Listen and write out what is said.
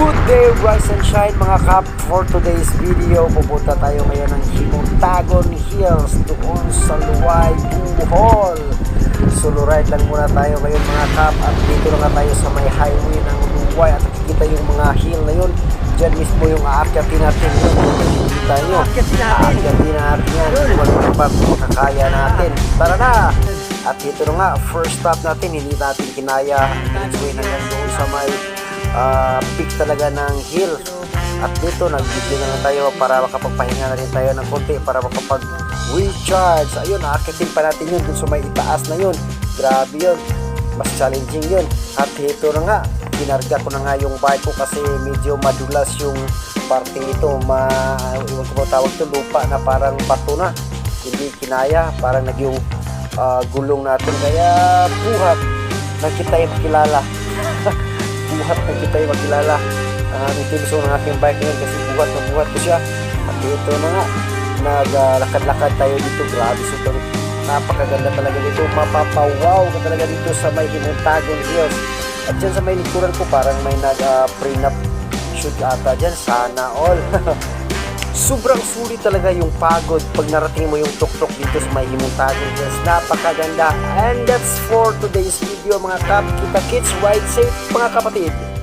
Good day, rise and shine mga kap. For today's video, pupunta tayo ngayon ng Himuntagon Hills doon sa Luway, Bohol. Solo ride lang muna tayo ngayon mga kap at dito na nga tayo sa may highway ng Luway at nakikita yung mga hill na yun. Diyan mismo yung aakyatin natin yun. Kita nyo, aakyatin natin yan. Kung pa makakaya natin. Tara na! At dito na nga, first stop natin, hindi natin kinaya. Diretsuin hanggang doon sa may ah, peak talaga ng hill. At dito, nag-video na lang tayo para makapagpahinga na rin tayo ng konti para makapag-recharge. Ayun, aakitin pa natin yun dun sa may itaas na yun. Grabe yun. Mas challenging yun. At dito na nga, kinarga ko na nga yung bike ko kasi medyo madulas yung parte ito. Ma, iwan ko tawag to, lupa na parang bato na. Hindi kinaya, parang nag yung ah, gulong natin. Kaya buhat na kita yung makilala. Buhat na kita yung makilala. Uh, ito ng aking bike ngayon kasi buhat na buhat ko siya. At dito na nga, naglakad-lakad tayo dito. Grabe super. Napakaganda talaga dito. Mapapawaw ka talaga dito sa may Himuntagon Hills. At dyan sa may likuran ko parang may nag-prenup shoot ata dyan. Sana all. Sobrang sulit talaga yung pagod pag narating mo yung tuktok dito sa may Himuntagon Hills. Napakaganda. And that's for today's video mga kap. Kita kits, ride safe mga kapatid.